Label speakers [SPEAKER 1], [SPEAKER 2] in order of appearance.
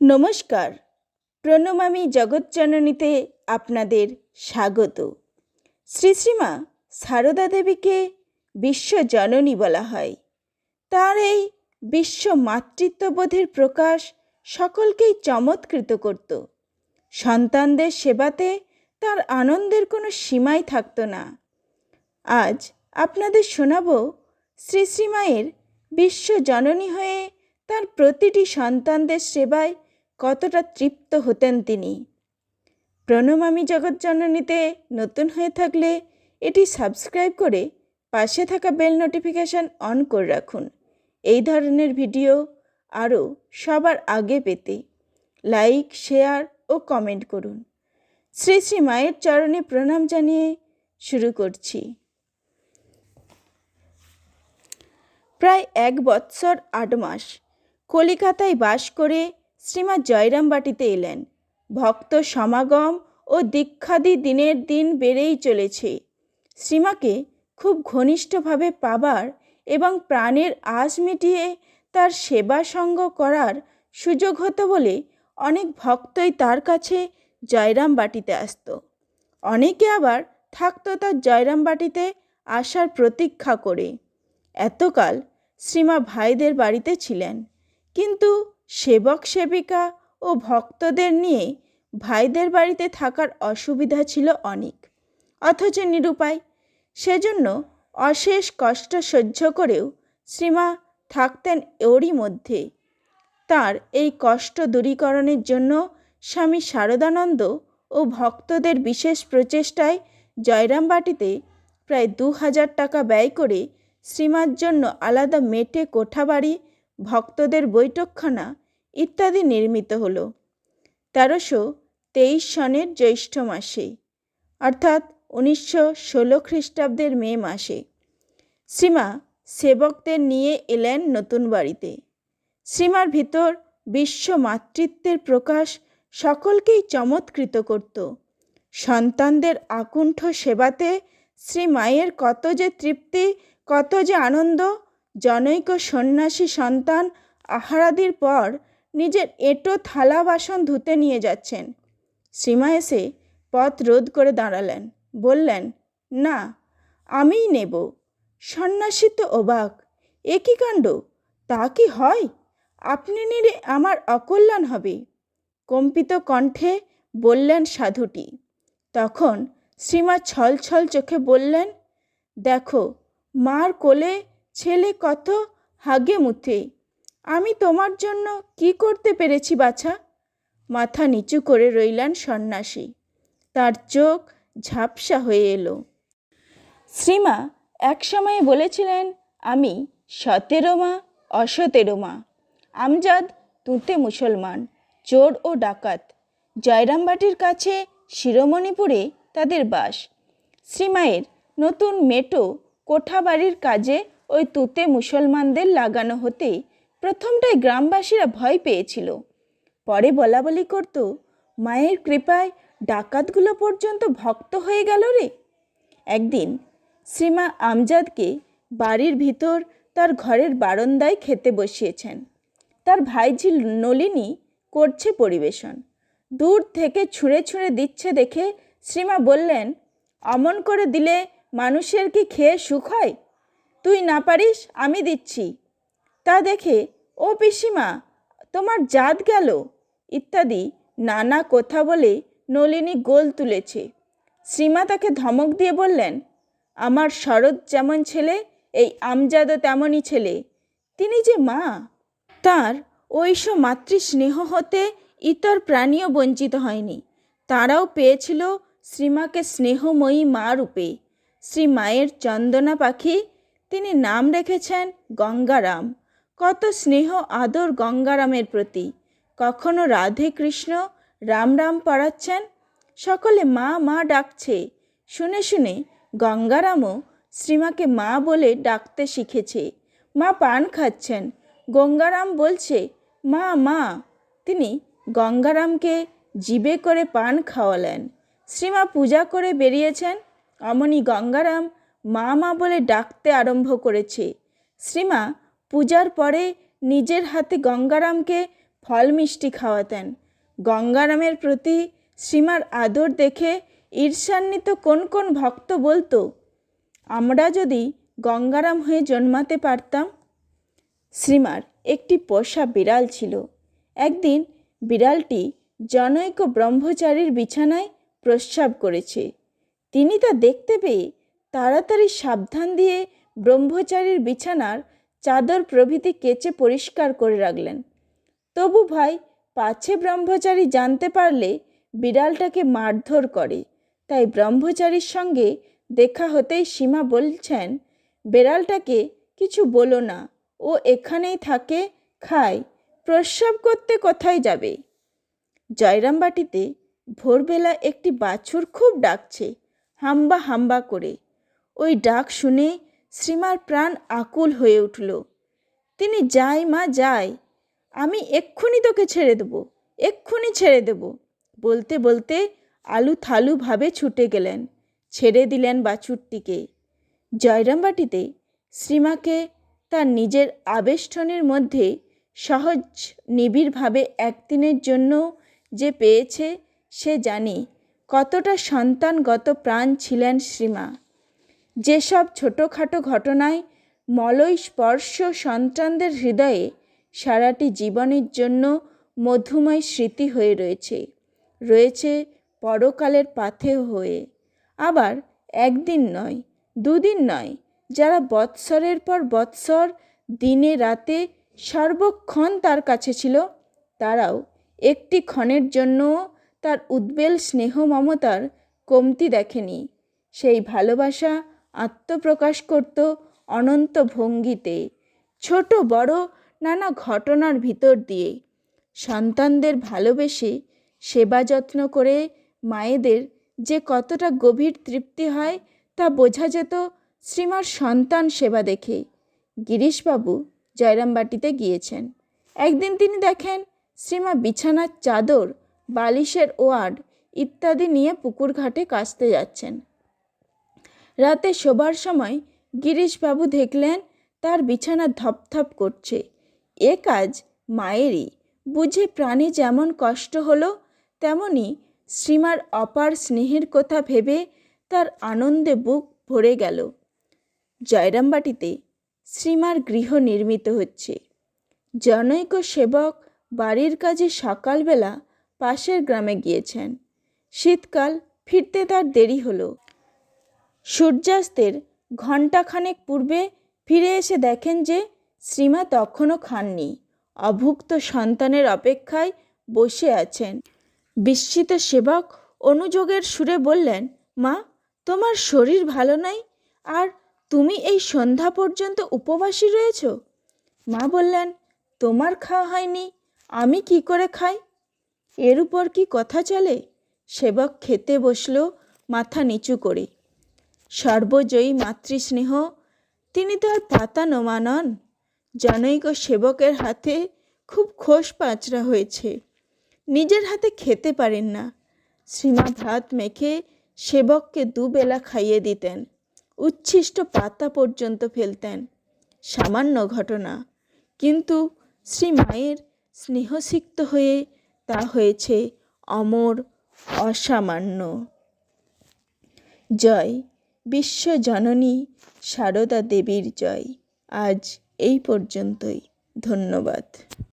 [SPEAKER 1] নমস্কার। প্রণমামী জগৎজননীতে আপনাদের স্বাগত। শ্রী শ্রীমা সারদা দেবীকে বিশ্বজননী বলা হয়। তার এই বিশ্ব মাতৃত্ববোধের প্রকাশ সকলকেই চমৎকৃত করত। সন্তানদের সেবাতে তার আনন্দের কোনো সীমাই থাকতো না। আজ আপনাদের শোনাব শ্রী শ্রীমায়ের বিশ্বজননী হয়ে তার প্রতিটি সন্তানদের সেবায় কতটা তৃপ্ত হতেন তিনি। প্রণমামী জগৎজননীতে নতুন হয়ে থাকলে এটি সাবস্ক্রাইব করে পাশে থাকা বেল নোটিফিকেশান অন করে রাখুন। এই ধরনের ভিডিও আরও সবার আগে পেতে লাইক শেয়ার ও কমেন্ট করুন। শ্রী শ্রী মায়ের চরণে প্রণাম জানিয়ে শুরু করছি। প্রায় এক বৎসর আট মাস কলিকাতায় বাস করে শ্রীমা জয়রামবাটিতে এলেন। ভক্ত সমাগম ও দীক্ষাদি দিনের দিন বেড়েই চলেছে। শ্রীমাকে খুব ঘনিষ্ঠভাবে পাবার এবং প্রাণের আশ মিটিয়ে তার সেবা সঙ্গ করার সুযোগ হতো বলে অনেক ভক্তই তার কাছে জয়রামবাটিতে আসতো। অনেকে আবার থাকতো তার জয়রামবাটিতে আসার প্রতীক্ষা করে। এতকাল শ্রীমা ভাইদের বাড়িতে ছিলেন। কিন্তু সেবক সেবিকা ও ভক্তদের নিয়ে ভাইদের বাড়িতে থাকার অসুবিধা ছিল অনেক। অথচ নিরুপায় সেজন্য অশেষ কষ্ট সহ্য করেও শ্রীমা থাকতেন ওরই মধ্যে। তার এই কষ্ট দূরীকরণের জন্য স্বামী শারদানন্দ ও ভক্তদের বিশেষ প্রচেষ্টায় জয়রামবাটিতে প্রায় দু হাজার টাকা ব্যয় করে শ্রীমার জন্য আলাদা মেটে কোঠাবাড়ি ভক্তদের বৈঠকখানা ইত্যাদি নির্মিত হলো। তেরোশো তেইশ সনের জ্যৈষ্ঠ মাসে, অর্থাৎ উনিশশো ষোলো খ্রিস্টাব্দের মে মাসে, শ্রীমা সেবকদের নিয়ে এলেন নতুন বাড়িতে। শ্রীমার ভিতর বিশ্ব মাতৃত্বের প্রকাশ সকলকেই চমৎকৃত করত। সন্তানদের আকুণ্ঠ সেবাতে শ্রী মায়ের কত যে তৃপ্তি, কত যে আনন্দ জনৈক সন্ন্যাসী সন্তান আহারাদির পর নিজের এঁটো থালা বাসন ধুতে নিয়ে যাচ্ছেন। সীমা এসে পথ রোধ করে দাঁড়ালেন। বললেন, না, আমিই নেব। সন্ন্যাসী তো অবাক। এ কী কাণ্ড? তা কি হয়? আপনি নিলে আমার অকল্যাণ হবে। কম্পিত কণ্ঠে বললেন সাধুটি। তখন শ্রীমা ছল ছল চোখে বললেন, দেখো, মার কোলে ছেলে কত হাগে মুথে আমি তোমার জন্য কি করতে পেরেছি বাছা? মাথা নিচু করে রইলেন সন্ন্যাসী। তার চোখ ঝাপসা হয়ে এলো। শ্রীমা এক সময়ে বলেছিলেন, আমি সতেরো মা, অসতেরো মা। আমজাদ তুঁতে মুসলমান, চোর ও ডাকাত। জয়রামবাটির কাছে শিরোমণিপুরে তাদের বাস। শ্রীমায়ের নতুন মেটো কোঠাবাড়ির কাজে ওই তুতে মুসলমানদের লাগানো হতে প্রথমটাই গ্রামবাসীরা ভয় পেয়েছিল। পরে বলা বলি করত, মায়ের কৃপায় ডাকাতগুলো পর্যন্ত ভক্ত হয়ে গেল রে। একদিন শ্রীমা আমজাদকে বাড়ির ভিতর তার ঘরের বারান্দায় খেতে বসিয়েছেন। তার ভাইঝি নলিনী করছে পরিবেশন। দূর থেকে ছুঁড়ে ছুঁড়ে দিচ্ছে দেখে শ্রীমা বললেন, অমন করে দিলে মানুষের কি খেয়ে সুখ হয়? তুই না পারিস, আমি দিচ্ছি। তা দেখে, ও পিসিমা, তোমার জাত গেল? ইত্যাদি নানা কথা বলে নলিনী গোল তুলেছে। শ্রীমা তাকে ধমক দিয়ে বললেন, আমার শরৎ যেমন ছেলে, এই আমজাদও তেমনই ছেলে। তিনি যে মা, তার ঐশ মাতৃস্নেহ হতে ইতর প্রাণীও বঞ্চিত হয়নি। তারাও পেয়েছিল শ্রীমাকে স্নেহময়ী মা রূপে। শ্রী মায়ের চন্দনা পাখি তিনি নাম রেখেছেন গঙ্গারাম। কত স্নেহ, আদর গঙ্গারামের প্রতি। কখনো রাধে কৃষ্ণ রাম রাম পড়াচ্ছেন? সকলে মা মা ডাকছে। শুনে শুনে গঙ্গারামও শ্রীমাকে মা বলে ডাকতে শিখেছে। মা পান খাচ্ছেন। গঙ্গারাম বলছে, মা মা। তিনি গঙ্গারামকে জিবে করে পান খাওয়ালেন। শ্রীমা পূজা করে বেরিয়েছেন। অমনি গঙ্গারাম মা মা বলে ডাকতে আরম্ভ করেছে। শ্রীমা পূজার পরে নিজের হাতে গঙ্গারামকে ফল মিষ্টি খাওয়াতেন। গঙ্গারামের প্রতি শ্রীমার আদর দেখে ঈর্ষান্বিত কোন কোন ভক্ত বলতো, আমরা যদি গঙ্গারাম হয়ে জন্মাতে পারতাম? শ্রীমার একটি পোষা বিড়াল ছিল। একদিন বিড়ালটি জনৈক ব্রহ্মচারীর বিছানায় প্রস্রাব করেছে। তিনি তা দেখতে পেয়ে তাড়াতাড়ি সাবধান দিয়ে ব্রহ্মচারীর বিছানার চাদর প্রভৃতি কেচে পরিষ্কার করে রাখলেন। তবু ভাই, পাছে ব্রহ্মচারী জানতে পারলে বিড়ালটাকে মারধর করে। তাই ব্রহ্মচারীর সঙ্গে দেখা হতেই সীমা বলছেন, বেড়ালটাকে কিছু বলো না, ও এখানেই থাকে, খায় প্রস্রাব করতে কোথায় যাবে? জয়রামবাটিতে ভোরবেলা একটি বাছুর খুব ডাকছে, হাম্বা হাম্বা করে। ওই ডাক শুনে শ্রীমার প্রাণ আকুল হয়ে উঠল। তিনি, যাই মা, যাই, আমি এক্ষুনি তোকে ছেড়ে দেবো, এক্ষুনি ছেড়ে দেব। বলতে বলতে আলু থালু ভাবে ছুটে গেলেন, ছেড়ে দিলেন বাছুরটিকে। জয়রামবাটিতে শ্রীমাকে তার নিজের আবেষ্টনের মধ্যে সহজ নিবিড়ভাবে একদিনের জন্য যে পেয়েছে, সে জানে কতটা সন্তানগত প্রাণ ছিলেন শ্রীমা। যেসব ছোটোখাটো ঘটনায় মলয় স্পর্শ সন্তানদের হৃদয়ে সারাটি জীবনের জন্য মধুময় স্মৃতি হয়ে রয়েছে। রয়েছে পরকালের পাথেয় হয়ে। আবার একদিন নয়, দুদিন নয়, যারা বৎসরের পর বৎসর, দিনে রাতে সর্বক্ষণ তার কাছে ছিল, তারাও একটি ক্ষণের জন্য তার উদ্বেল স্নেহ মমতার কমতি দেখেনি। সেই ভালোবাসা আত্মপ্রকাশ করত অনন্ত ভঙ্গিতে। ছোট, বড় নানা ঘটনার ভিতর দিয়ে। সন্তানদের ভালোবেসে সেবা যত্ন করে মায়েদের যে কতটা গভীর তৃপ্তি হয় তা বোঝা যেত শ্রীমার সন্তান সেবা দেখে। গিরিশবাবু জয়রামবাটিতে গিয়েছেন। একদিন তিনি দেখেন শ্রীমা বিছানার চাদর, বালিশের ওয়ার্ড ইত্যাদি নিয়ে পুকুর ঘাটে কাচতে যাচ্ছেন। রাতে শোবার সময় গিরিশবাবু দেখলেন তার বিছানা ধপধপ করছে। এ কাজ মায়েরই। বুঝে প্রাণে যেমন কষ্ট হলো, তেমনি শ্রীমার অপার স্নেহের কথা ভেবে তার আনন্দে বুক ভরে গেল। জয়রামবাটিতে শ্রীমার গৃহ নির্মিত হচ্ছে। জনৈক সেবক বাড়ির কাজে সকালবেলা পাশের গ্রামে গিয়েছেন। শীতকাল ফিরতে তার দেরি হলো। সূর্যাস্তের ঘণ্টাখানেক পূর্বে ফিরে এসে দেখেন যে শ্রীমা তখনও খাননি। অভুক্ত সন্তানের অপেক্ষায় বসে আছেন। বিস্মিত সেবক অনুযোগের সুরে বললেন, মা, তোমার শরীর ভালো নাই? আর তুমি এই সন্ধ্যা পর্যন্ত উপবাসী রয়েছ? মা বললেন, তোমার খাওয়া হয়নি, আমি কি করে খাই? এর উপর কি কথা চলে? সেবক খেতে বসল মাথা নিচু করে। সর্বজয়ী মাতৃস্নেহ, তিনি তো আর পাতা নোমা নন। জনৈক সেবকের হাতে খুব খোস পাঁচড়া হয়েছে। নিজের হাতে খেতে পারেন না। শ্রীমা ভাত মেখে সেবককে দুবেলা খাইয়ে দিতেন। উচ্ছিষ্ট পাতা পর্যন্ত ফেলতেন। সামান্য ঘটনা। কিন্তু শ্রী মায়ের স্নেহসিক্ত হয়ে তা হয়েছে অমর, অসামান্য। জয়। বিশ্বজননী সারদা দেবীর জয়। আজ এই পর্যন্তই। ধন্যবাদ।